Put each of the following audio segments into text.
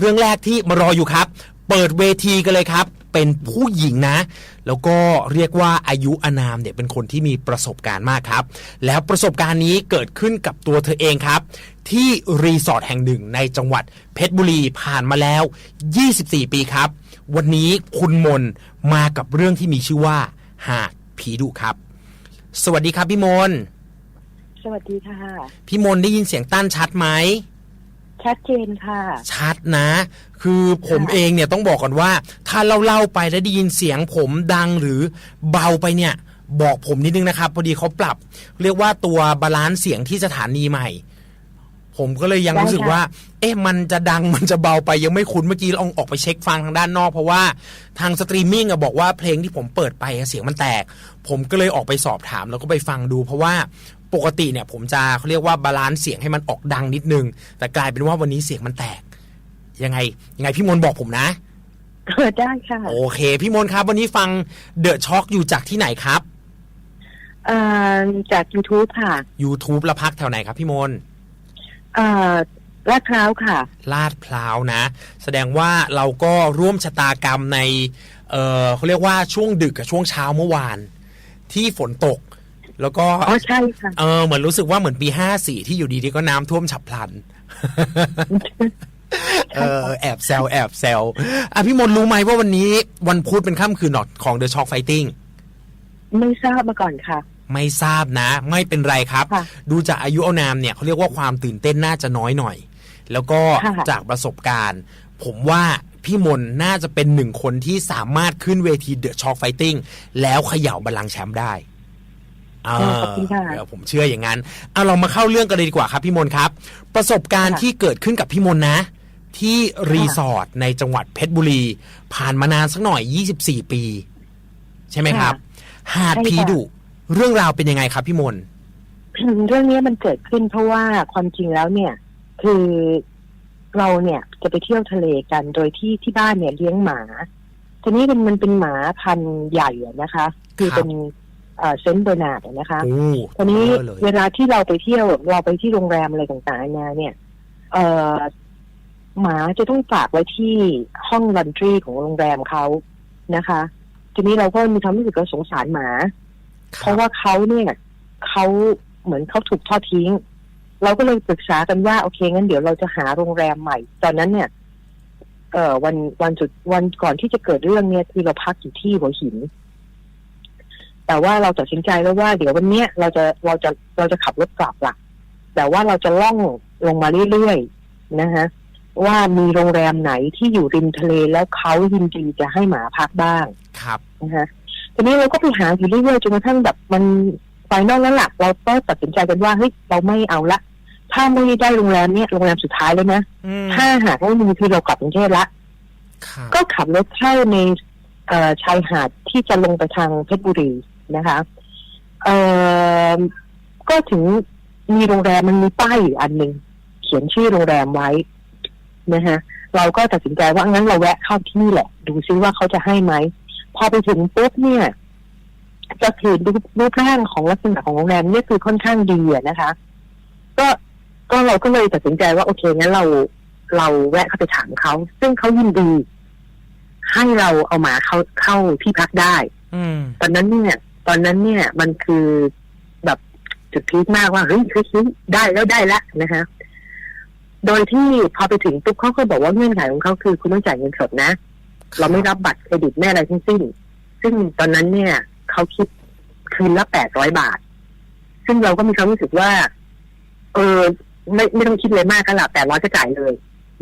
เรื่องแรกที่มารออยู่ครับ เปิดเวทีกันเลยครับ เป็นผู้หญิงนะ แล้วก็เรียกว่าอายุอานามเนี่ยเป็นคนที่มีประสบการณ์มากครับ แล้วประสบการณ์นี้เกิดขึ้นกับตัวเธอเองครับ ที่รีสอร์ทแห่งหนึ่งในจังหวัดเพชรบุรีผ่านมาแล้ว 24 ปีครับ วันนี้คุณมนมากับเรื่องที่มีชื่อว่า หากผีดุครับ สวัสดีครับพี่มนสวัสดีค่ะ พี่มนได้ยินเสียงตั้นชัดไหม ชัดเจนค่ะ ชัดนะ คือผมค่ะเองเนี่ยต้องบอกก่อนว่า ถ้าเล่าเล่าๆไปแล้วได้ยินเสียงผมดังหรือเบาไปเนี่ย บอกผมนิดนึงนะครับ พอดีเขาปรับ เรียกว่าตัวบาลานซ์เสียงที่สถานีใหม่ ผมก็เลยยังรู้สึกว่า เอ๊ะมันจะดังมันจะเบาไปยังไม่คุ้นเมื่อกี้ลองออกไปเช็คฟังทางด้านนอกเพราะว่าทางสตรีมมิ่งอะบอกว่าเพลงที่ผมเปิดไปอะเสียงมันแตก ผมก็เลยออกไปสอบถามแล้วก็ไปฟังดู เพราะว่า ปกติเนี่ยผมจะเขาเรียกว่าบาลานซ์เสียงให้มันออกดังนิดนึง แต่กลายเป็นว่าวันนี้เสียงมันแตก ยังไง ยังไงพี่มนต์บอกผมนะเกิดได้ค่ะ โอเค พี่มนต์ครับ วันนี้ฟังเดอะช็อคอยู่จากที่ไหนครับเอ่อจาก YouTube ค่ะ YouTube แล้วพักแถวไหนครับพี่มนต์เอ่อลาดพร้าวค่ะ ลาดพร้าวนะ แสดงว่าเราก็ร่วมชะตากรรมใน เออเขาเรียกว่าช่วงดึกกับช่วงเช้าเมื่อวาน ที่ฝนตก แล้วก็อ๋อใช่ค่ะเออเหมือนรู้สึกว่าเหมือนปีห้าสี่ที่อยู่ดีๆก็น้ำท่วมฉับพลัน เออแอบแซวแอบแซวอะพี่มนต์รู้ไหมว่าวันนี้วันพุธเป็นค่ำคืนของ The Shock Fighting ไม่ทราบมาก่อนค่ะไม่ทราบนะ ไม่เป็นไรครับค่ะดูจากอายุเอานามเนี่ยเขาเรียกว่าความตื่นเต้นน่าจะน้อยหน่อย แล้วก็ค่ะจากประสบการณ์ ผมว่าพี่มนน่าจะเป็นหนึ่งคนที่สามารถขึ้นเวทีเดอะช็อคไฟติ้งแล้วเขย่าบัลลังก์แชมป์ได้เออ ขอบคุณค่ะเดี๋ยวผมเชื่ออย่างนั้นเอาเรามาเข้าเรื่องกันเลยดีกว่าครับพี่มนครับ ประสบการณ์ค่ะที่เกิดขึ้นกับพี่มนนะ ที่รีสอร์ทในจังหวัดเพชรบุรี ผ่านมานานสักหน่อย 24 ปี ใช่ไหมครับ หาดใช่ค่ะผีดุเรื่องราวเป็นยังไงครับพี่มนเรื่องนี้มันเกิดขึ้นเพราะว่าความจริงแล้วเนี่ย คือเราเนี่ยจะไปเที่ยวทะเลกันโดยที่ที่บ้านเนี่ยเลี้ยงหมาทีนี้มันมันเป็นหมาพันธุ์ใหญ่อะนะคะ คือเป็น เอ่อเซนต์เบอร์นาร์ดอะนะคะโอ้ตอนนี้เยอะเลยเวลาที่เราไปเที่ยวเราไปที่โรงแรมอะไรต่างๆนานาเนี่ย เอ่อหมาจะต้องฝากไว้ที่ห้องลันทรีของโรงแรมเขานะคะ ทีนี้เราก็มีความรู้สึกว่าสงสารหมา เพราะว่าเขาเนี่ยเขาเหมือนเขาถูกทอดทิ้ง เราก็เลยปรึกษากันว่าโอเคงั้นเดี๋ยวเราจะหาโรงแรมใหม่ ตอนนั้นเนี่ย เอ่อวันวันจุดวันก่อนที่จะเกิดเรื่องเนี่ยคือเราพักอยู่ที่หัวหิน แต่ว่าเราตัดสินใจแล้วว่าเดี๋ยววันเนี้ยเราจะเราจะเราจะขับรถกลับละแต่ว่าเราจะล่องลงมาเรื่อยๆนะฮะว่ามีโรงแรมไหนที่อยู่ริมทะเลแล้วเขายินดีจะให้หมาพักบ้างครับนะฮะทีนี้เราก็ไปหาอยู่เรื่อยๆจนกระทั่งแบบมันไฟนอลแล้วล่ะเราก็ตัดสินใจกันว่าเฮ้ยเราไม่เอาละถ้าไม่ได้โรงแรมเนี่ยโรงแรมสุดท้ายแล้วนะอืมถ้าหากว่ามีคือเรากลับกรุงเทพละครับก็ขับรถเข้าในเอ่อชายหาดที่จะลงไปทางเพชรบุรี นะคะเอ่อก็ถึงมีโรงแรมมันมีป้ายอยู่อันหนึ่งเขียนชื่อโรงแรมไว้นะฮะเราก็ตัดสินใจว่างั้นเราแวะเข้าที่นี่แหละ ดูซิว่าเขาจะให้ไหมพอไปถึงปุ๊บเนี่ยจะคือรูปรูปร่างของลักษณะของโรงแรมเนี่ยคือค่อนข้างดีอะนะคะ ก็ก็เราก็เลยตัดสินใจว่าโอเคงั้นเราเราแวะเข้าไปถามเขา ซึ่งเขายินดี ให้เราเอาหมาเข้าเข้าที่พักได้ อืมตอนนั้นเนี่ยต อนนั้นเนี่ยมันคือแบบจุดพีคมากว่าเฮ้ยเฮ้ยเฮ้ยได้แล้วได้แล้วนะคะ โดยที่พอไปถึงปุ๊บเขาก็บอกว่าเงื่อนไขของเขาคือคุณต้องจ่ายเงินสดนะ เราไม่รับบัตรเครดิตแม่อะไรทั้งสิ้น ซึ่งตอนนั้นเนี่ยเขาคิดคืนละแปดร้อยบาท ซึ่งเราก็มีความรู้สึกว่า เออไม่ไม่ต้องคิดเลยมากก็ละแปดร้อยก็จ่ายเลย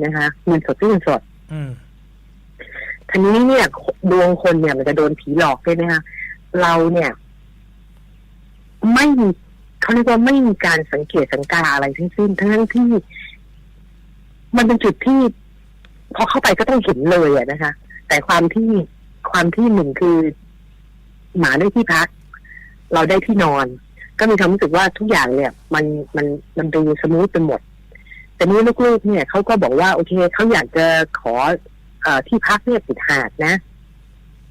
นะคะเงินสดก็เงินสดอืมทีนี้เนี่ยดวงคนเนี่ยมันจะโดนผีหลอกด้วยนะคะ เราเนี่ย ไม่มีเขาเรียกว่าไม่มีการสังเกตสังกาอะไรทั้งสิ้นทั้งที่ มันเป็นจุดที่ พอเข้าไปก็ต้องเห็นเลยอะนะคะ แต่ความที่ความที่หนึ่งคือ หมาได้ที่พัก เราได้ที่นอน ก็มีความรู้สึกว่าทุกอย่างเนี่ย มันมันมันดูสมูทไปหมด แต่นี้ลูกๆเนี่ยเขาก็บอกว่าโอเคเขาอยากจะขอเอ่อที่พักเนี่ยติดหาดนะ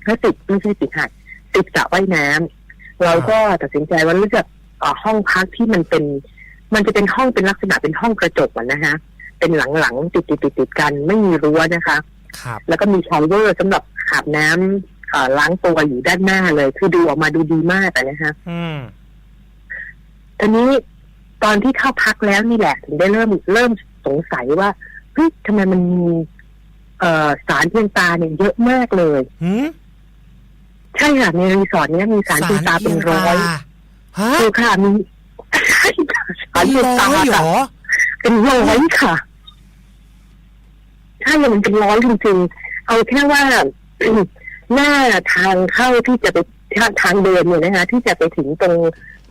ถ้าติดไม่ใช่ติดหาด ติดสระว่ายน้ำเราก็ตัดสินใจว่าเลือกเอ่อห้องพักที่มันเป็น มันจะเป็นห้องเป็นลักษณะเป็นห้องกระจกอะนะฮะเป็นหลังๆติดติดติดติดๆกันไม่มีรั้วนะคะครับแล้วก็มีชาวเวอร์สำหรับอาบน้ำเอ่อล้างตัวอยู่ด้านหน้าเลย คือดูออกมาดูดีมากอะนะคะอืมตอนนี้ตอนที่เข้าพักแล้วนี่แหละถึงได้เริ่มเริ่มสงสัยว่าเฮ้ยทำไมมันมีเอ่อสารเพียงตาเนี่ยเยอะมากเลยหืม ใช่ค่ะในรีสอร์ทเนี้ยมีสารเพียงตาเป็นร้อยฮะคือค่ะมีใช่ค่ะสารเป็นเพียงร้ตาอยเหรค่ะอเป็นร้อยค่ะใช่มันเป็นร้อยจริงๆ เอาแค่ว่าหน้าทางเข้าที่จะไปทางเดินเนี่ยนะคะ ที่จะไปถึงตรง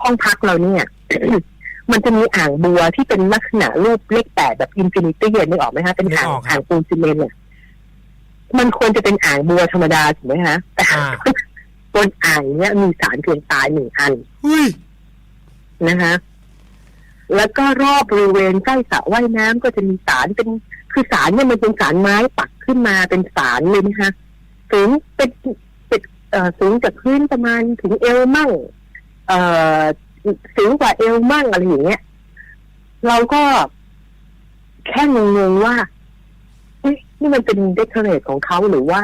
ห้องพักเราเนี่ยมันจะมีอ่างบัวที่เป็นลักษณะรูปเลขแปดแบบอินฟินิตี้นึกออกไหมคะเป็นอ่างนึกออกครับอ่างปูนซีเมนต์เนี่ยมันควรจะเป็นอ่างบัวธรรมดาถูกไหมคะแต่ อ่าบนอ่างเนี้ยมีสารเพียงตายหนึ่งอันอุ้ยนะคะ แล้วก็รอบบริเวณใกล้สระว่ายน้ำก็จะมีสารเป็นคือสารเนี่ยมันเป็นสารไม้ปักขึ้นมาเป็นสารเลยนะคะสูงเป็นเป็นเอ่อสูงจากพื้นประมาณถึงเอวมั่งเอ่อสูงกว่าเอวมั่งอะไรอย่างเงี้ยเราก็แค่งงๆว่าเฮ้ยนี่มันเป็นเดคอเรทของเขาหรือว่า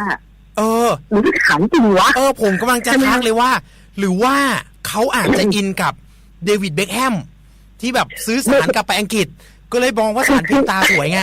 เออหรือขันจริงวะเออผมกำลังจะใช่ไหมทักเลยว่า หรือว่าเขาอาจจะอินกับเดวิดเบคแฮมที่แบบซื้อสารกลับไปอังกฤษ ก็เลยมองว่าสารเพียงตาสวยไง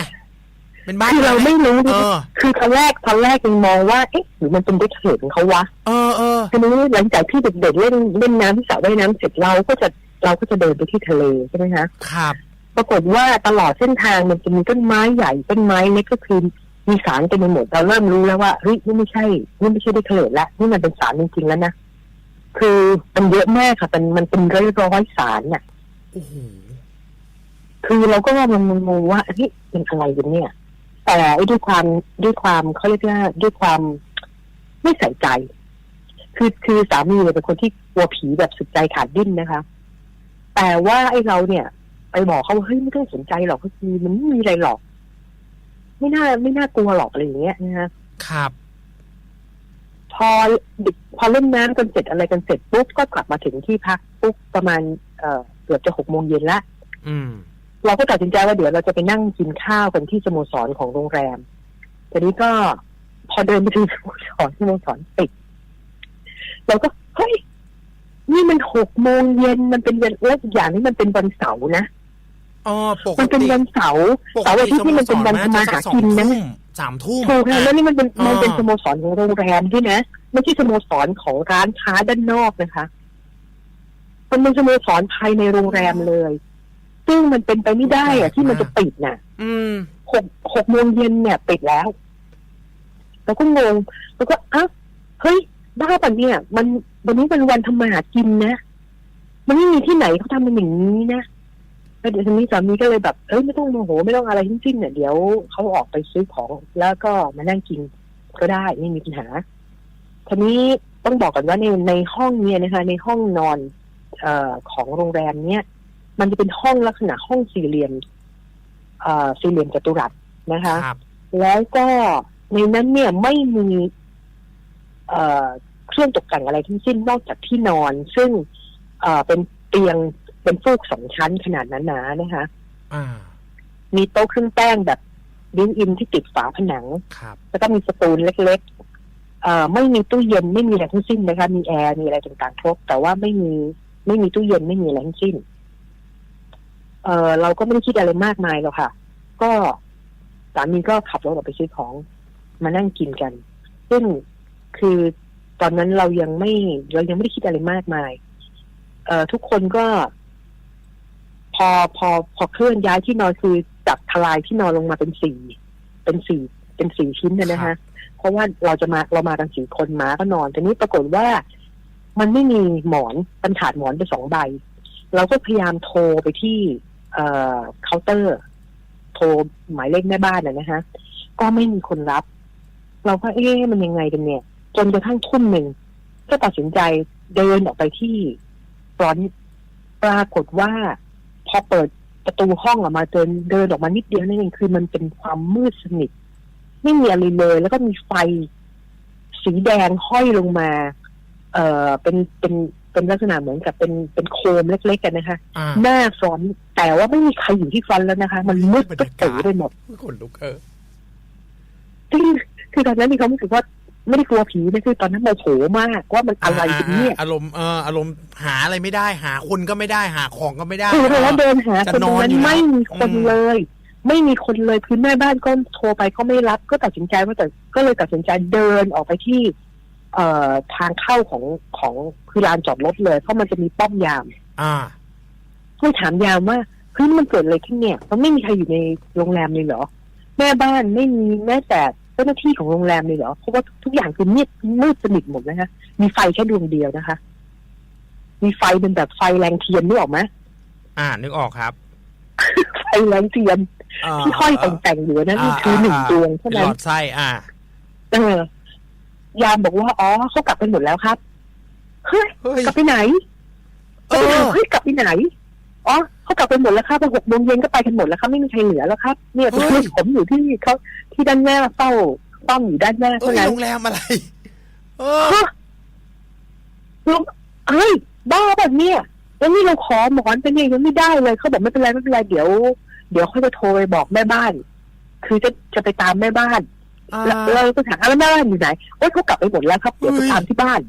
เป็นบ้านคือเราไม่รู้เออคือตอนแรกตอนแรกยังมองว่าเอ๊ะหรือมันเป็นเดคอเรทของเขาวะเออเออทีนี้หลังจากที่เด็กๆเล่นเล่นน้ำที่สระว่ายน้ำเสร็จเราก็จะเราก็จะเดินไปที่ทะเลใช่ไหมคะครับ ปรากฏว่าตลอดเส้นทางมันจะมีต้นไม้ใหญ่ต้นไม้เล็กก็คือ มีสารเต็มไปหมดเราเริ่มรู้แล้วว่าเฮ้ยนี่ไม่ใช่นี่ไม่ใช่ได้เคลดละนี่มันเป็นสารจริงๆแล้วนะคือมันเยอะมากค่ะมันมันเป็นร้อยร้อยๆสารเนี่ยโอ้โหคือเราก็ว่ามันงงว่าเฮ้ยเป็นอะไรกันเนี่ย แต่ไอ้ด้วยความด้วยความเขาเรียกว่าด้วยความไม่ใส่ใจ คือคือสามีเนี่ยเป็นคนที่กลัวผีแบบสุดใจขาดดิ้นนะคะ แต่ว่าไอ้เราเนี่ย ไปบอกเขาว่าเฮ้ยไม่ต้องสนใจหรอกก็คือมันไม่มีอะไรหรอก ไม่น่าไม่น่ากลัวหรอกอะไรอย่างเงี้ยนะฮะครับ พอดึกพอเล่นน้ำกันเสร็จอะไรกันเสร็จปุ๊บก็กลับมาถึงที่พักปุ๊บประมาณเอ่อเกือบจะหกโมงเย็นละอืม เราก็ตัดสินใจว่าเดี๋ยวเราจะไปนั่งกินข้าวกันที่สโมสรของโรงแรมทีนี้ก็พอเดินไปถึงสโมสรสโมสรปิดเราก็เฮ้ยนี่มันหกโมงเย็นมันเป็นวันและอีกอย่างนี้มันเป็นวันเสาร์นะ อ๋อปกมันเป็นติวันเสาร์ปกเสาร์อาติทิตย์ที่มันเป็นวันทำมาหากินนะสามทุ่มถูกค่ะแล้วนี่มันเป็นอ่ามัมันเป็นสโมสรของโรงแรมด้วยนะไม่ใช่สโมสรของร้านค้าด้านนอกนะคะ มันเป็นสโมสรภายในโรงแรมเลย ซึ่งมันเป็นไปไม่ได้อะที่มันจะปิดน่ะอืมหกหกโมงเย็นเนี่ยปิดแล้ว แล้วก็งงแล้วก็อ้าวเฮ้ยบ้าปะเนี่ย มันวันนี้เป็นวันทำมาหากินนะมันไม่มีที่ไหนเขาทำเป็นอย่างนี้นะ แล้วเดี๋ยวทีนี้สามีก็เลยแบบเอ้ยไม่ต้องโมโหไม่ต้องอะไรทั้งสิ้นเนี่ยเดี๋ยวเขาออกไปซื้อของแล้วก็มานั่งกินก็ได้ไม่มีปัญหาทีนี้ต้องบอกกันว่าในในห้องเนี่ยนะคะ ในห้องนอนเอ่อของโรงแรมเนี่ย มันจะเป็นห้องลักษณะห้องสี่เหลี่ยมเอ่อสี่เหลี่ยมจัตุรัสนะคะครับแล้วก็ในนั้นเนี่ยไม่มีเอ่อเครื่องตกแต่งอะไรทั้งสิ้นนอกจากที่นอน ซึ่งเอ่อเป็นเตียง เป็นฟูกสองชั้นขนาดหนาๆนะคะ อ่า มีโต๊ะเครื่องแป้งแบบบิวอินที่ติดฝาผนัง ครับ แล้วก็มีสตูนเล็กๆเอ่อไม่มีตู้เย็นไม่มีอะไรทั้งสิ้นนะคะ มีแอร์มีอะไรต่างๆครบแต่ว่าไม่มีไม่มีตู้เย็นไม่มีอะไรทั้งสิ้น เอ่อเราก็ไม่ได้คิดอะไรมากมายหรอกค่ะ ก็สามีก็ขับรถออกไปซื้อของมานั่งกินกัน ซึ่งคือตอนนั้นเรายังไม่เรายังไม่ได้คิดอะไรมากมาย เอ่อทุกคนก็ พอพอพอเคลื่อนย้ายที่นอนคือจับทลายที่นอนลงมาเป็นสี่เป็นสี่เป็นสี่ชิ้นนะนะครัคะบเพราะว่าเราจะมาเรามากันสี่คนม้าก็นอนแต่นี้ปรากฏว่า มันไม่มีหมอนมันขาดหมอนไปสองใบ เราก็พยายามโทรไปที่ เอ่อเคาน์เตอร์ โทรหมายเลขแม่บ้านนะนะคะก็ไม่มีคนรับ เราก็เอ๊ะมันยังไงกันเนี่ย จนกระทั่งทุ่มหนึ่งก็ตัดสินใจเดินออกไปที่ฟรอนต์ปรากฏว่า พอเปิดประตูห้องออกมาเดินเดินออกมานิดเดียวนั่นเองคือมันเป็นความมืดสนิทไม่มีอะไรเลย แล้วก็มีไฟสีแดงห้อยลงมา เอ่อเป็นเป็นเป็นลักษณะเหมือนกับเป็นเป็นโคมเล็กๆกันนะคะอ่าหน้าฟรอนต์แต่ว่าไม่มีใครอยู่ที่ฟรอนต์แล้วนะคะ มันมืดบรรตึ๊ยาดกาศตื่ไปหมดขนลุกเออซึ่งคือตอนนั้นมีความรู้สึกว่า ไม่ได้กลัวผีนะคือตอนนั้นโมโหมากว่ามันอะไรกันเนี่ยอารมณ์เอออารมณ์หาอะไรไม่ได้ หาคนก็ไม่ได้หาของก็ไม่ได้คือแล้วเดินหาจะคนตรงนั้นนอนอยู่แล้วไม่มีคนอืมเลย ไม่มีคนเลยคือแม่บ้านก็โทรไปก็ไม่รับก็ตัดสินใจว่าแต่ก็เลยตัดสินใจเดินออกไปที่ เอ่อทางเข้าของของคือลานจอดรถเลย เพราะมันจะมีป้อมยาม อ่าก็ถามยามว่าเฮ้ยมันเกิดอะไรขึ้นเนี่ยมันไม่มีใครอยู่ในโรงแรมเลยเหรอแม่บ้านไม่มีแม้แต่เจ้าหน้าที่ของโรงแรมเลยเหรอเพราะว่าทุกอย่างคือมืดมืดสนิทหมดนะคะมีไฟแค่ดวงเดียวนะคะ มีไฟเป็นแบบไฟแรงเทียนนึกออกไหมอ่า นึกออกครับ ไฟแรงเทียนาที่ห้อยแต่งๆอยู่นะนี่คือหนึ่งดวงเท่าเป็นนั้หนลอดไส้อ่าเออยามบอกว่าอ๋อเขากลับไปหมดแล้วครับเฮ้ยเฮ้ยกลับไปไหนเออเฮ้ยกลับไปไหน อ๋อเขากลับไปหมดแล้วครับพอหกโมงเย็นก็ไปกันหมดแล้วครับไม่มีใครเหลือแล้วครับ เนี่ยเฮ้ยผมอยู่ที่เขาที่ด้านหน้าเฝ้าป้อมอยู่ด้านหน้าเอ้เท่ายนั้นโรงแรมอะไรเออฮะลงเฮ้ยบ้าแบบเนี้ยแล้วนี่เราขอหมอนไปเนี่ยยังไม่ได้เลยเขาบอกไม่เป็นไรไม่เป็นไรเดี๋ยว เดี๋ยวเขาจะโทรไปบอกแม่บ้าน คือจะจะไปตามแม่บ้านอ่าแล้วเราก็ถามว่าแม่บ้านอยู่ไหนโอ้ยเขากลับไปหมดแล้วครับเดี๋ยวไปเฮ้ยตามที่บ้าน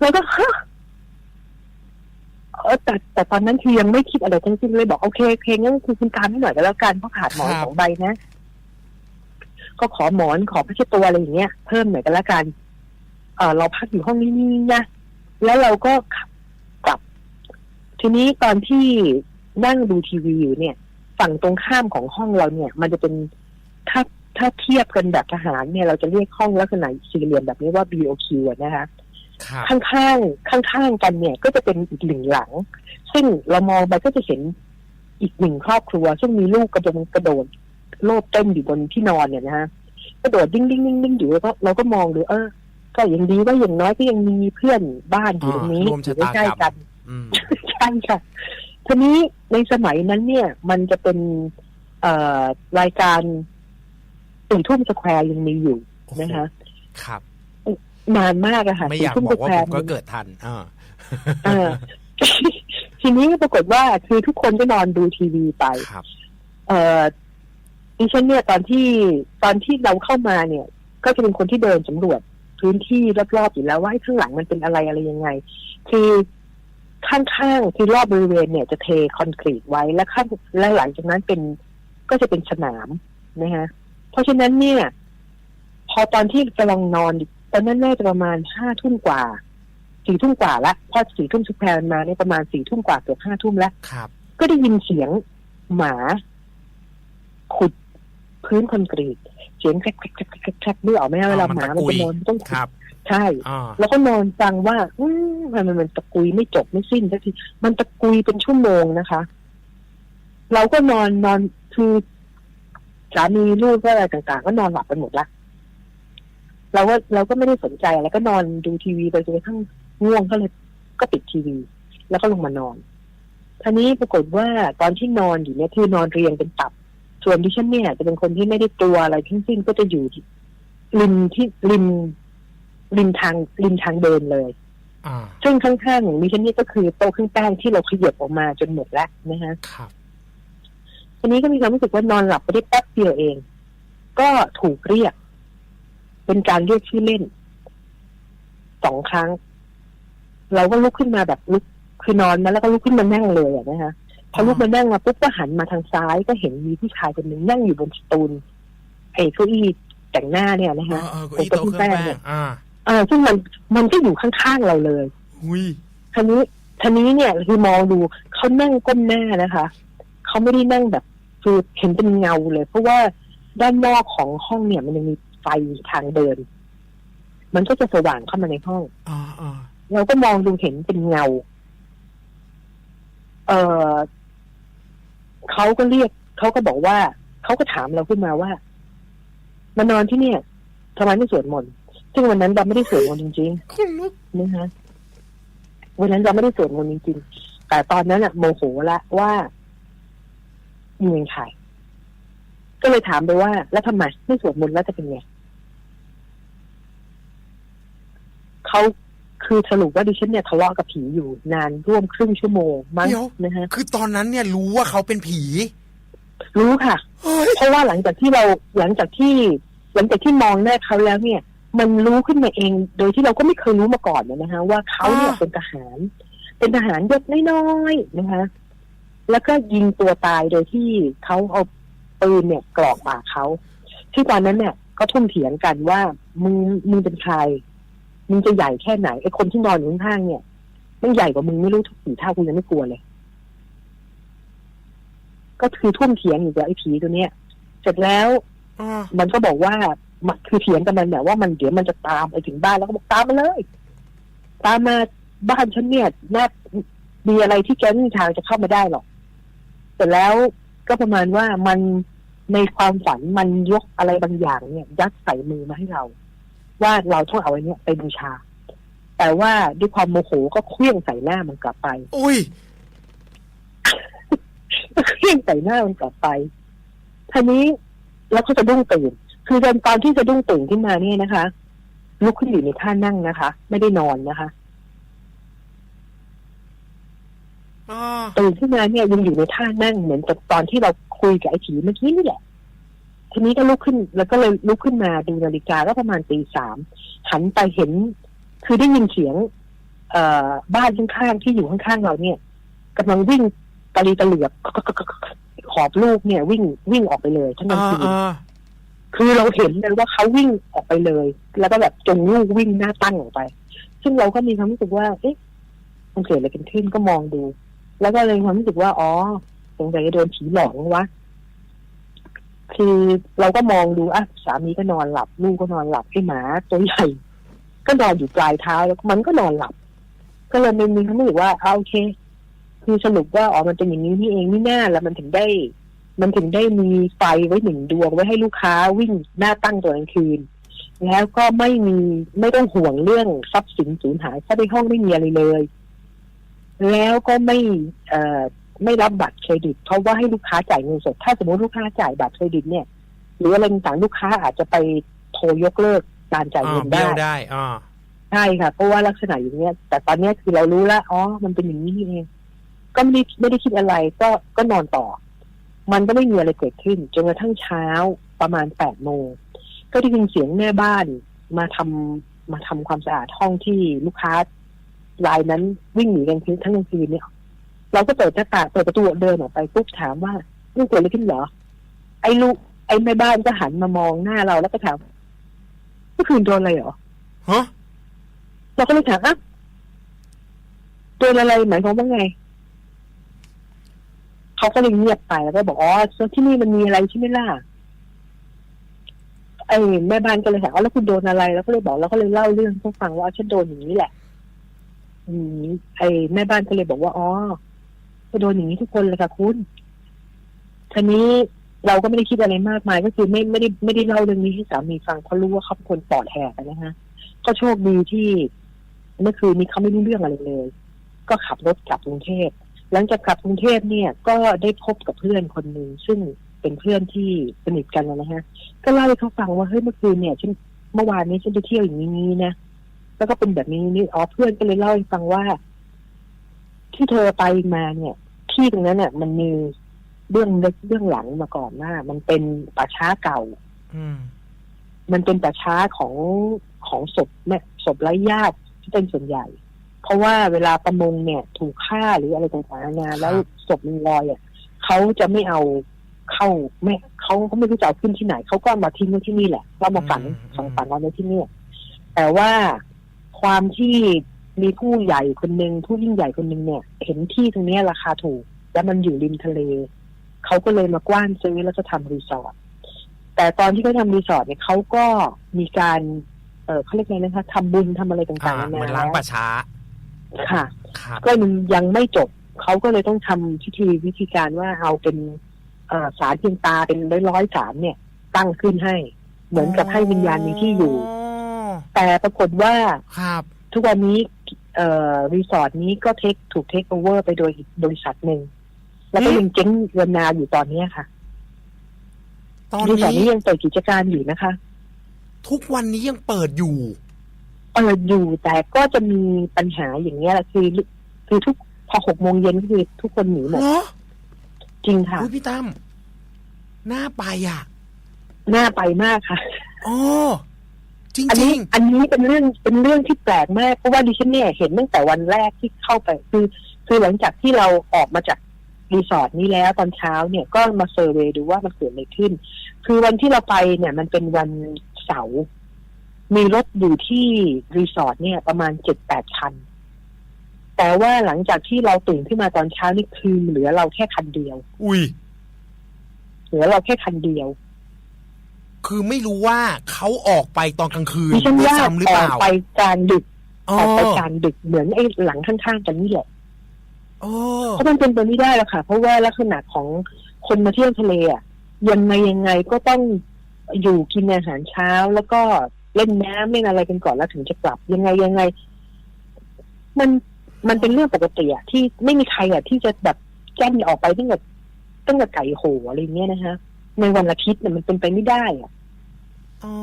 แล้วก็ฮะ เออแต่แต่ตอนนั้นคือยังไม่คิดอะไรทั้งสิ้นเลยบอกโอเคโอเคงั้นคือคุณตามให้หน่อยก็แล้วกันเพราะขาดหมอนสองใบนะ ก็ขอหมอนขอผ้าเช็ดตัวอะไรอย่างเงี้ยเพิ่มหน่อยก็แล้วกัน เออเราพักอยู่ห้องนี้นี่นะแล้วเราก็ขับกลับ ทีนี้ตอนที่นั่งดูทีวีอยู่เนี่ย ฝั่งตรงข้ามของห้องเราเนี่ย มันจะเป็นถ้าถ้าเทียบกันแบบทหารเนี่ยเราจะเรียกห้องลักษณะสี่เหลี่ยมแบบนี้ว่า BOQ อะนะคะ ครับข้างๆข้างๆกันเนี่ย ก็จะเป็นอีกหนึ่งหลัง ซึ่งเรามองไปก็จะเห็นอีกหนึ่งครอบครัว ซึ่งมีลูกกระโดดกระโดดโลดเต้นอยู่บนที่นอนเนี่ยนะฮะกระโดดดิ้งดิ้งดิ้งดิ้งอยู่แล้วก็เราก็มองดูเออ ก็ยังดีว่าอย่างน้อยก็ยังมีเพื่อนบ้านอยู่ตรงนี้อ่ารวมอชะยู่ตากรรมใกล้ๆกันอืมใช่ค่ะทีนี้ในสมัยนั้นเนี่ย มันจะเป็นเอ่อรายการสี่ทุ่มสแควร์ยังมีอยู่โอ้โหนะคะ ครับ นานมากอะค่ะไม่อสี่ยากทุ่มบสอกแคว่าร์ผมก็เกิดทันอ่าเออทีนี้ปรากฏว่าคือทุกคนก็นอนดูทีวีไปครับ เอ่อดิฉันเนี่ยตอนที่ตอนที่เราเข้ามาเนี่ย ก็จะเป็นคนที่เดินสำรวจพื้นที่รอบๆอยู่แล้วว่าไอ้ข้างหลังมันเป็นอะไรอะไรยังไง คือข้างๆคือรอบบริเวณเนี่ยจะเทคอนกรีตไว้และข้างและหลังจากนั้นเป็นก็จะเป็นสนามนะฮะเพราะฉะนั้นเนี่ย พอตอนที่กำลังนอน ตอนนั้นน่าจะประมาณห้าทุ่มกว่าสี่ทุ่มกว่าละพอสี่ทุ่มสุดแพนมาเนี่ยประมาณสี่ทุ่มกว่าเกือบห้าทุ่มแล้วครับ ก็ได้ยินเสียงหมา ขุดพื้นคอนกรีตเสียงแครกแครกแครกแครกแครกด้วยออกไหมฮะเวลาหมามันจะนอนมันต้องคขุดรับใช่อ่าแล้วก็นอนฟังว่า อืมมันมันตะกุยไม่จบไม่สิ้นสักทีมันตะกุยเป็นชั่วโมงนะคะ เราก็นอนนอนคือสามีลูกก็อะไรต่างๆ ก็นอนหลับไปหมดละ เราก็เราก็ไม่ได้สนใจอะไรก็นอนดูทีวีไปจนกระทั่งง่วงก็เลยก็ปิดทีวี แล้วก็ลงมานอนทีนี้ปรากฏว่าตอนที่นอนอยู่เนี่ยคือนอนเรียงเป็นตับ ส่วนดิฉันเนี่ยจะเป็นคนที่ไม่ได้ตัวอะไรทั้งสิ้นก็จะอยู่ที่ริมที่ริมริมทางริมทางเดินเลยอ่าซึ่งข้างๆของดิฉันนี่ก็คือโต๊ะเครื่องแป้งที่เราขยับออกมาจนหมดแล้วนะฮะครับทีนี้ก็มีความรู้สึกว่านอนหลับไปได้แป๊บเดียวเอง ก็ถูกเรียก เป็นการเรียกชื่อเล่นสองครั้ง เราก็ลุกขึ้นมาแบบลุกคือนอนมาแล้วก็ลุกขึ้นมานั่งเลยอะนะฮะพอลุกมานั่งมาปุ๊บก็หันมาทางซ้ายก็เห็นมีผู้ชายคนหนึ่งนั่งอยู่บนสตูลไอ้เก้าอี้แต่งหน้าเนี่ยนะเอฮะอเออเก้าอี้โต๊ะเครื่องแป้งอ่าเออซึ่งมันมันก็อยู่ข้างๆเราเลยหุยทีนี้ทีนี้เนี่ยคือมองดูเขานั่งก้มหน้านะคะเขาไม่ได้นั่งแบบคือเห็นเป็นเงาเลย เพราะว่าด้านนอกของห้องเนี่ยมันยังมี ไฟทางเดิน มันก็จะสว่างเข้ามาในห้องอ่าอ่าเราก็มองดูเห็นเป็นเงา เออเขาก็เรียกเขาก็บอกว่าเขาก็ถามเราขึ้นมาว่ามานอนที่เนี่ยทำไมไม่สวดมนต์ซึ่งวันนั้นเราไม่ได้สวดมนต์จริงๆคุณลุกนะคะวันนั้นเราไม่ได้สวดมนต์จริงๆแต่ตอนนั้นอะโมโหละว่ามึงเป็นใครก็เลยถามไปว่า แล้วทำไมไม่สวดมนต์แล้วจะเป็นไง เขาคือสรุปว่าดิฉันเนี่ยทะเลาะกับผีอยู่นานร่วมครึ่งชั่วโมงมั้งเดี๋ยวนะฮะคือตอนนั้นเนี่ยรู้ว่าเขาเป็นผี รู้ค่ะเฮ้ยเพราะว่าหลังจากที่เราหลังจากที่หลังจากที่มองหน้าเขาแล้วเนี่ย มันรู้ขึ้นมาเอง โดยที่เราก็ไม่เคยรู้มาก่อนนะคะว่าเขาเนี่ยเป็นทหาร เป็นทหารยศน้อยๆนะคะแล้วก็ยิงตัวตายโดยที่เขาเอาปืนเนี่ยกรอกปากเขาที่ตอนนั้นเนี่ยก็ทุ่มเถียงกันว่ามึงมึงเป็นใคร มึงจะใหญ่แค่ไหนไอ้คนที่นอนอยู่ข้างๆเนี่ยมันใหญ่กว่ามึงไม่รู้ทุกสี่เท่ากูยังไม่กลัวเลย ก็คือทุ่มเถียงอยู่กับไอ้ผีตัวเนี้ยเสร็จแล้วอ่ามันก็บอกว่ามันคือเถียงกันมันแบบว่ามันเดี๋ยวมันจะตามไปถึงบ้านแล้วก็บอกตามมาเลย ตามมาบ้านฉันเนี่ยน่ามีอะไรที่แกไม่มีทางจะเข้ามาได้หรอกเสร็จแล้วก็ประมาณว่ามันในความฝันมันยกอะไรบางอย่างเนี่ย ยัดใส่มือมาให้เรา ว่าเราต้องเอาไอ้เนี่ยไปบูชา แต่ว่าด้วยความโมโหก็เคลื่องใส่หน้ามันกลับไป อุ้ยเครื่องใส่หน้ามันกลับไปทีนี้แล้วก็จะดุ้งตื่น คือตอนตอนที่จะดุ้งตื่นขึ้นมาเนี่ยนะคะ ลุกขึ้นอยู่ในท่านั่งนะคะ ไม่ได้นอนนะคะอ่าตื่นขึ้นมาเนี่ยยังอยู่ในท่านั่งเหมือนกับตอนที่เราคุยกับไอ้ผีเมื่อกี้นี่แหละ ทีนี้ก็ลุกขึ้น แล้วก็เลยลุกขึ้นมาดูนาฬิกาก็ประมาณตีสามหันไปเห็น คือได้ยินเสียง เอ่อบ้านข้างๆที่อยู่ข้างๆเราเนี่ยกำลังวิ่งตะลีตะเหลือกขอบลูกเนี่ย วิ่งวิ่งออกไปเลยทั้งกลางอ่าคืนอ่าคือเราเห็นเลยว่าเขาวิ่งออกไปเลย แล้วก็แบบจงลูกวิ่งหน้าตั้งออกไป ซึ่งเราก็มีความรู้สึกว่า เอ๊ะมันเกิดอะไรกันขึ้นก็มองดู แล้วก็เลยมีความรู้สึกว่า อ๋อสงสัยจะโดนผีหลอกมั้งวะ คือเราก็มองดูอะสามีก็นอนหลับ ลูกก็นอนหลับไอ้หมาตัวใหญ่ก็นอนอยู่ปลายเท้าแล้วมันก็นอนหลับ ก็เลยมันมีความรู้สึกว่าเอาโอเค คือสรุปว่าอ๋อมันเป็นอย่างนี้นี่เองนี่น่าแล้วมันถึงได้ มันถึงได้มีไฟไว้หนึ่งดวงไว้ให้ลูกค้าวิ่งหน้าตั้งตัวกลางคืน แล้วก็ไม่มีไม่ต้องห่วงเรื่องทรัพย์สินสูญหายถ้าในห้องไม่มีอะไรเลย แล้วก็ไม่เอ่อ ไม่รับบัตรเครดิต เพราะว่าให้ลูกค้าจ่ายเงินสด ถ้าสมมติลูกค้าจ่ายบัตรเครดิตเนี่ยหรืออะไรต่างๆลูกค้าอาจจะไปโทรยกเลิกการจ่ายอ่าเงินเบี้ได้ยวได้อ่าใช่ค่ะ เพราะว่าลักษณะอย่างเนี้ย แต่ตอนเนี้ยคือเรารู้แล้วอ๋อ มันเป็นอย่างนี้นี่เองก็ไม่ได้ไม่ได้คิดอะไรก็ก็นอนต่อ มันก็ไม่มีอะไรเกิดขึ้นจนกระทั่งเช้าประมาณแปดโมงก็ได้ยินเสียงแม่บ้านมาทำมาทำความสะอาดห้องที่ลูกค้ารายนั้นวิ่งหนีกันทั้งกลางคืนเนี่ย เราก็เปิดหน้าต่างเปิดประตูเดินออกไปปุ๊บถามว่าเรื่องเกิดอะไรขึ้นเหรอ ไอ้ลูกไอ้แม่บ้านก็หันมามองหน้าเราแล้วก็ถามเมื่อคืนโดนอะไรเหรอฮะเราก็เลยถามอะโดนอะไรหมายความว่าไงเขาก็เลยเงียบไปแล้วก็บอกอ๋อที่นี่มันมีอะไรใช่ไหมล่ะไอ้แม่บ้านก็เลยถามอ๋อแล้วคุณโดนอะไร แล้วก็เลยบอกแล้วก็เลยเล่าเรื่องให้เขาฟังว่าฉันโดนอย่างนี้แหละอืมไอ้แม่บ้านก็เลยบอกว่าอ๋อ ก็โดนอย่างนี้ทุกคนเลยค่ะคุณทีนี้เราก็ไม่ได้คิดอะไรมากมาย ก็คือไม่ไม่ได้ไม่ได้เล่าเรื่องนี้ให้สามีฟังเพราะรู้ว่าเขาเป็นคนปอดแหกนะฮะ ก็โชคดีที่เมื่อคืนนี้เขาไม่รู้เรื่องอะไรเลย ก็ขับรถกลับกรุงเทพหลังจากกลับกรุงเทพเนี่ย ก็ได้พบกับเพื่อนคนหนึ่งซึ่งเป็นเพื่อนที่สนิทกันนะฮะ ก็เล่าให้เขาฟังว่าเฮ้ยเมื่อคืนเนี่ยฉันเมื่อวานนี้ฉันไปเที่ยวอย่างนี้นะแล้วก็เป็นแบบนี้นี่อ๋อเพื่อนก็เลยเล่าให้ฟังว่า ที่เธอไปมาเนี่ย ที่ตรงนั้นเนี่ยมันมีเบื้องลึกเบื้องหลังมาก่อนหน้า มันเป็นป่าช้าเก่า อืม มันเป็นป่าช้าของของศพแม่ศพไร้ญาติที่เป็นส่วนใหญ่ เพราะว่าเวลาประมงเนี่ย ถูกฆ่าหรืออะไรต่างๆนานาแล้วศพมันลอยอะเขาจะไม่เอาเข้าไม่เขาเขาไม่รู้จะเอาขึ้นที่ไหนเขาก็เอามาทิ้งไว้ที่นี่แหละก็มาฝังฝังฝังเอาไว้ที่นี่แต่ว่าความที่ มีผู้ใหญ่คนหนึ่งผู้ยิ่งใหญ่คนหนึ่งเนี่ย เห็นที่ตรงเนี้ยราคาถูก แล้วมันอยู่ริมทะเล เขาก็เลยมากว้านซื้อแล้วจะทำรีสอร์ทแต่ตอนที่เขาทำรีสอร์ทเนี่ยเขาก็มีการ เออเขาเรียกไงนะคะทำบุญทำอะไรอ่าต่างๆนาเหมือนนาล้างแล้วป่าช้า ค่ะครับก็ยังยังไม่จบเขาก็เลยต้องทำพิธีวิธีการว่าเอาเป็นเอ่อสารเพียงตาเป็นร้อยร้อยๆสารเนี่ย ตั้งขึ้นให้ เหมือนกับให้วิญญาณมีที่อยู่ แต่ปรากฏว่าครับทุกวันนี้เอ่อ รีสอร์ทนี้ก็เทคถูกเทคโอเวอร์ไปโดยอีกบริษัทหนึ่ง แล้วก็ยังเจ๊งเงินนาอยู่ตอนเนี้ยค่ะ ตอนรีสอร์ทนี้นี้ยังเปิดกิจการอยู่นะคะ ทุกวันนี้ยังเปิดอยู่เปิดอยู่แต่ก็จะมีปัญหาอย่างเงี้ยแหละคือคือทุกพอหกโมงเย็นก็คือทุกคนหนีหมดเหรอจริงค่ะอุ้ยพี่ตั้มน่าไปอะน่าไปมากค่ะอ๋อ จอันรินี้งอันนี้เป็นเรื่องเป็นเรื่องที่แปลกมากเพราะว่าดิฉันเนี่ยเห็นตั้งแต่วันแรกที่เข้าไปคือคือหลังจากที่เราออกมาจากรีสอร์ทนี้แล้วตอนเช้าเนี่ยก็มาเซอร์เวย์ดูว่ามันเกิดอะไรขึ้น คือวันที่เราไปเนี่ยมันเป็นวันเสาร์มีรถอยู่ที่รีสอร์ทเนี่ยประมาณเจ็ดแปดคัน แต่ว่าหลังจากที่เราตื่นขึ้นมาตอนเช้านี่คือเหลือเราแค่คันเดียวๆอุ้ยเหลือเราแค่คันเดียว คือไม่รู้ว่าเขาออกไปตอนกลางคืนดิฉันด้วยว่าซ้ำหรืออเปอกล่าไปกลางดึกอ๋อออกไปกลางดึกเหมือนไอ้หลังข้างๆกันนี่แหละโอ้เพราะมันเป็นไปไม่ได้แล้วค่ะ เพราะว่าลักษณะของคนมาเที่ยวทะเลอะยังไงยังไงก็ต้องอยู่กินอาหารเช้าแล้วก็เล่นน้ำเล่นอะไรกันก่อนแล้วถึงจะกลับยังไงยังไง มันมันเป็นเรื่องปกติอะที่ไม่มีใครอะที่จะแบบแจ้นออกไปตั้งแต่ตั้งแต่ไก่โหอะไรเงี้ยนะคะ ในวันอาทิตย์เนี่ยมันเป็นไปไม่ได้อะอ๋อ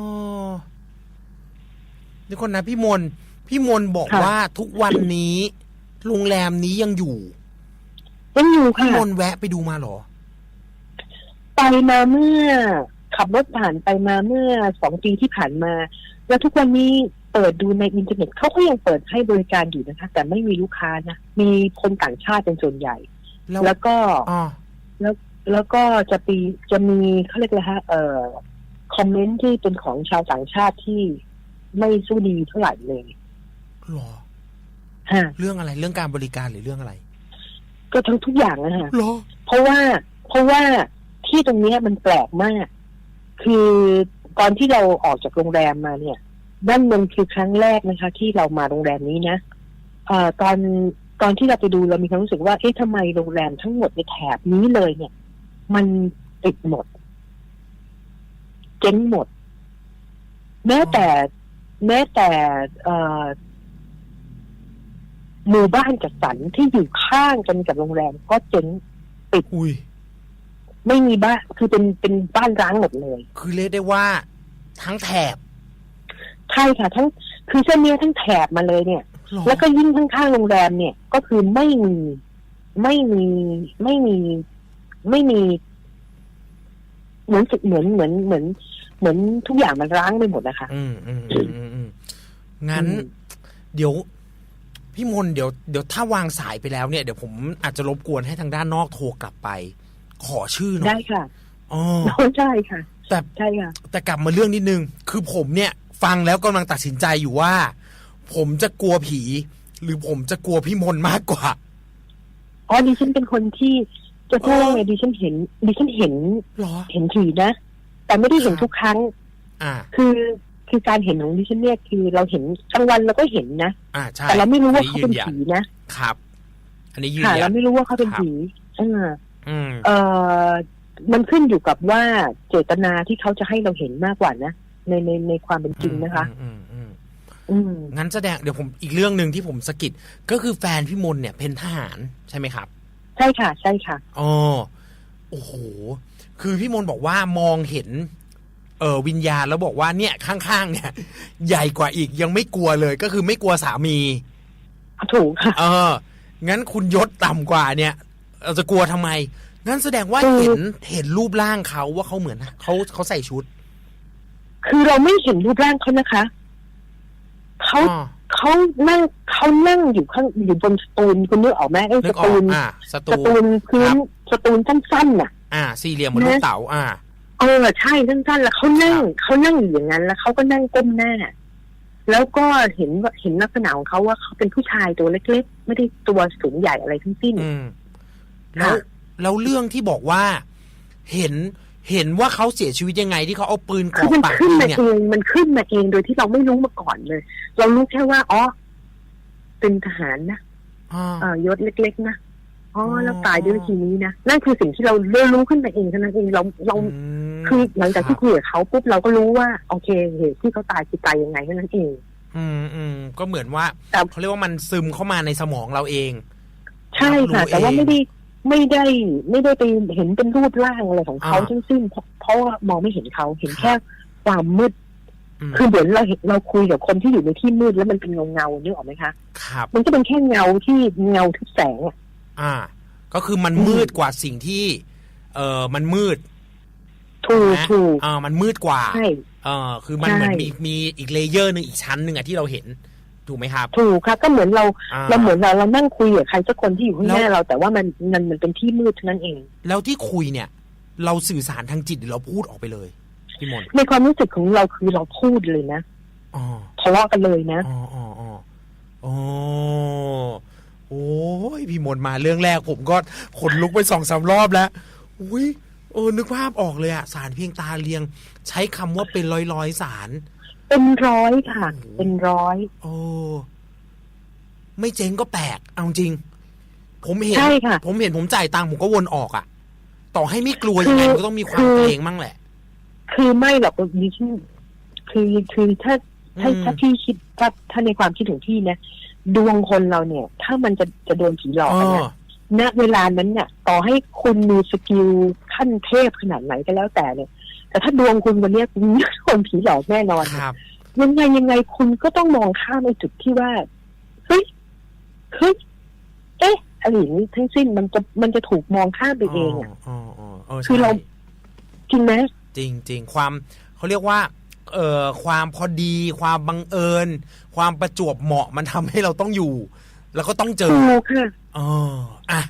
เดี๋ยวคนนะพี่มนพี่มนบอกค่ะว่าทุกวันนี้โรงแรมนี้ยังอยู่ยังอยู่ค่ะพี่มนแวะไปดูมาเหรอ ไปมาเมื่อ ขับรถผ่านไปมาเมื่อสองปีที่ผ่านมา แล้วทุกวันนี้เปิดดูในอินเทอร์เน็ตเขาก็ยังเปิดให้บริการอยู่นะคะ แต่ไม่มีลูกค้านะ มีคนต่างชาติเป็นส่วนใหญ่ แล้วแล้วก็อ๋อ แล้วก็จะปีจะมีเขาเรียกอะไรฮะเอ่อคอมเมนต์ที่เป็นของชาวต่างชาติที่ไม่สู้ดีเท่าไหร่เลยเหรอฮะเรื่องอะไรเรื่องการบริการหรือเรื่องอะไร ก็ทั้งทุกอย่างนะฮะเหรอเพราะว่าเพราะว่าที่ตรงเนี้ยมันแปลกมาก คือตอนที่เราออกจากโรงแรมมาเนี่ยนั่นมันคือครั้งแรกนะคะ ที่เรามาโรงแรมนี้นะเอ่อตอนตอนที่เราไปดูเรามีความรู้สึกว่าเอ๊ะทำไมโรงแรมทั้งหมดในแถบนี้เลยเนี่ย มันติดหมด เจ๊งหมด แม้แต่แม้แต่เอ่อหมู่บ้านจัดสรรที่อยู่ข้างกันกับโรงแรมก็เจ๊งอุ้ยไม่มีบ้าน คือเป็นเป็นบ้านร้างหมดเลย คือเรียกได้ว่า ทั้งแถบ ใช่ค่ะ ทั้ง คือเส้นเนี้ยทั้งแถบมาเลยเนี่ยเหรอแล้วก็ยิ่งข้างๆโรงแรมเนี่ย ก็คือไม่มีไม่มีไม่มี ไม่มี เหมือนสึกเหมือนเหมือนเหมือน เหมือนทุกอย่างมันร้างไปหมดนะคะ อืมอืมอืมอืมอืมงั้นอืมเดี๋ยวพี่มนเดี๋ยวเดี๋ยวถ้าวางสายไปแล้วเนี่ยเดี๋ยวผมอาจจะรบกวนให้ทางด้านนอกโทรกลับไป ขอชื่อหน่ได้อยค่ะอ๋อใช่ค่ะ แต่ใช่ค่ะแต่กลับมาเรื่องนิดนึง คือผมเนี่ย ฟังแล้วกำลังตัดสินใจอยู่ว่า ผมจะกลัวผี หรือผมจะกลัวพี่มนมากกว่าอ๋อดิฉันเป็นคนที่ จะพูดว่าไงดิฉันเห็นดิฉันเห็นเหรอเห็นผีนะ แต่ไม่ได้เห็นทุกครั้ง อ่า คือคือการเห็นของดิฉันเนี่ยคือเราเห็นกลางวันเราก็เห็นนะอ่าใช่แต่เราไม่รู้ว่าอัเขาเป็นยืยัผีนะครับ อันนี้ยืนค่ะยัเรานไม่รู้ว่าเขาเป็นครับผีเอออืมเออมันขึ้นอยู่กับว่าเจตนาที่เขาจะให้เราเห็นมากกว่านะในในในความเป็นจริงนะคะอืมอืมอืมงั้นแสดงเดี๋ยวผมอีกเรื่องหนึ่งที่ผมสะกิดก็คือแฟนพี่มนเนี่ยเป็นทหารใช่ไหมครับ ใช่ค่ะ ใช่ค่ะอ๋อโอ้โห คือพี่มนบอกว่ามองเห็น เออวิญญาณแล้วบอกว่าเนี่ยข้างๆเนี่ย ใหญ่กว่าอีกยังไม่กลัวเลย ก็คือไม่กลัวสามี ถูกค่ะ เออ งั้นคุณยศต่ำกว่าเนี่ยเราจะกลัวทำไม งั้นแสดงว่าคือเห็นเห็นรูปร่างเขาว่าเขาเหมือนเขาเขาใส่ชุด คือเราไม่เห็นรูปร่างเขานะคะ เขาอ๋อ เขานั่งเขานั่งอยู่ข้างอยู่บนสตูนคุณนึกออกไหมไอ้นึสกออตูกนอ่าสสตูตูนพื้นสตูนสั้นๆน่ะ อ่า สี่เหลี่ยมเหมือนลูกเต๋าอ่าเออใช่สั้นๆแล้วเขานั่งครับเขานั่งอยู่อย่างนั้น แล้วเขาก็นั่งก้มหน้า แล้วก็เห็นว่าเห็นลักษณะของเขาว่าเขาเป็นผู้ชายตัวเล็กๆ ไม่ได้ตัวสูงใหญ่อะไรทั้งสิ้นอืมแล้วค่ะแล้วเรื่องที่บอกว่าเห็น เห็นว่าเขาเสียชีวิตยังไงที่เขาเอาปืนกคือรอกมันปากขึ้นยิงมาเนี่ยเองมันขึ้นมาเองโดยที่เราไม่รู้มาก่อนเลย เรารู้แค่ว่าอ๋อเป็นทหารนะอ่าเอ่อยศเล็ก ๆ นะอ๋อออแล้วตายด้วยวิธีนี้นะนั่นคือสิ่งที่เราเรียนรู้ขึ้นมาเองเท่านั้นเองเราเรามคือหลังจากที่รับคุยกับเขาปุ๊บเราก็รู้ว่า โอเคเหตุที่เขาตายคือตายยังไงเท่านั้นเอง อืมอืมก็เหมือนว่าแต่เขาเรียกว่ามันซึมเข้ามาในสมองเราเอง ใช่ค่ะรับรู้แต่ว่าเองไม่ได้ ไม่ได้ไม่ได้ไปเห็นเป็นรูปร่างอะไรของเขาอ่าทั้งสิ้นเพราะเพราะว่ามองไม่เห็นเขาเห็นครับแค่ความมืดอืมคือเหมือนเราเห็นเราคุยกับคนที่อยู่ในที่มืดแล้วมันเป็นเงาเงาๆนึกออกไหมคะครับ มันก็เป็นแค่เงาที่เงาทุกแสงอะอ่า ก็คือมันอืมมืดกว่าสิ่งที่ เออมันมืดถูกนะถูกอ่ามันมืดกว่าใช่เออคือมันใช่เหมือนมีมีอีกเลเยอร์หนึ่งอีกชั้นหนึ่งอะที่เราเห็น ถูกไหมครับ ถูกค่ะ ก็เหมือนเราอ่าเราเหมือนเราเรานั่งคุยกับใครสักคนที่อยู่ข้างหน้าแล้วเราแต่ว่ามันมันมันเป็นที่มืดเท่านั้นเอง แล้วที่คุยเนี่ย เราสื่อสารทางจิตหรือเราพูดออกไปเลยพี่มนต์ในความรู้สึกของเราคือเราพูดเลยนะอ๋อทะเลาะกันเลยนะอ๋ออ๋ออ๋ออ๋อโอ้ยพี่มนต์มาเรื่องแรกผมก็ขนลุกไปสองสามรอบแล้วอุ้ยเออนึกภาพออกเลยอะสารเพียงตาเรียง ใช้คำว่าเป็นร้อยร้อยๆสาร เป็นร้อยค่ะโอ้โหเป็นร้อย โอ้ไม่เจ๊งก็แปลกเอาจริง ผมเห็นใช่ค่ะ ผมเห็นผมจ่ายตังค์ผมก็วนออกอะต่อให้ไม่กลัวยังไงคือมันก็ต้องมีความคือเกรงมั่งแหละ คือไม่หรอกดิฉันคือคือถ้าถ้าอืมถ้าพี่คิดถ้าถ้าในความคิดของพี่นะดวงคนเราเนี่ย ถ้ามันจะจะโดนผีหลอกเออะอนะณเวลานั้นเนี่ยต่อให้คุณมีสกิลขั้นเทพขนาดไหนก็แล้วแต่เนี่ย แต่ถ้าดวงคุณวันเนี้ยคุณโดนผีหลอกแน่นอนครับ ยังไงยังไงคุณก็ต้องมองข้ามในจุดที่ว่าเฮ้ยเฮ้ยเอ๊ะอะไรอย่างนี้ทั้งสิ้นมันจะมันจะถูกมองข้ามไปเองอะอ๋ออ๋อเออคือเราใช่จริงไหมจริงจริงความเขาเรียกว่า เอ่อความพอดีความบังเอิญ ความประจวบเหมาะมันทำให้เราต้องอยู่ แล้วก็ต้องเจอถูกค่ะเอออะ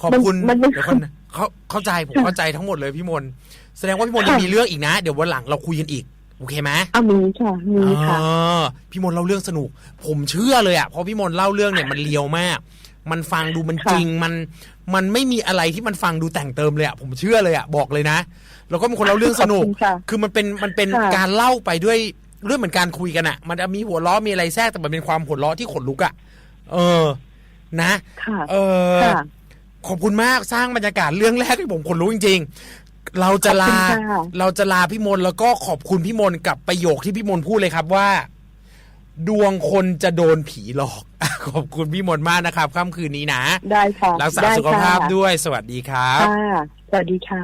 ขอบคุณมันมันเดี๋ยวคนนะเขาเข้าใจผมค่ะเข้าใจทั้งหมดเลยพี่มนต์ แสดงว่าพี่มนต์ค่ะยังมีเรื่องอีกนะ เดี๋ยววันหลังเราคุยกันอีก โอเคไหมเอามีค่ะมีค่ะเออพี่มนต์เล่าเรื่องสนุก ผมเชื่อเลยอะเพราะพี่มนต์เล่าเรื่องเนี่ยมันเลียวมาก มันฟังดูมันค่ะจริงมันมันไม่มีอะไรที่มันฟังดูแต่งเติมเลยอะผมเชื่อเลยอะบอกเลยนะ แล้วก็เป็นคนเล่าเรื่องสนุกขอบคุณค่ะคือมันเป็นมันเป็นค่ะการเล่าไปด้วยเรื่องเหมือนการคุยกันอะ มันจะมีหัวล้อมีอะไรแทรกแต่มันเป็นความหัวล้อที่ขนลุกอะเออ นะค่ะเออค่ะขอบคุณมากสร้างบรรยากาศเรื่องแรกให้ผมขนลุกจริงๆ เราจะลา เราจะลาพี่มนแล้วก็ขอบคุณพี่มนกับประโยคที่พี่มนพูดเลยครับว่า ดวงคนจะโดนผีหลอก ขอบคุณพี่มนมากนะครับค่ำคืนนี้นะ ได้ค่ะรักษาสุขภาพด้วย สวัสดีครับสวัสดีค่ะ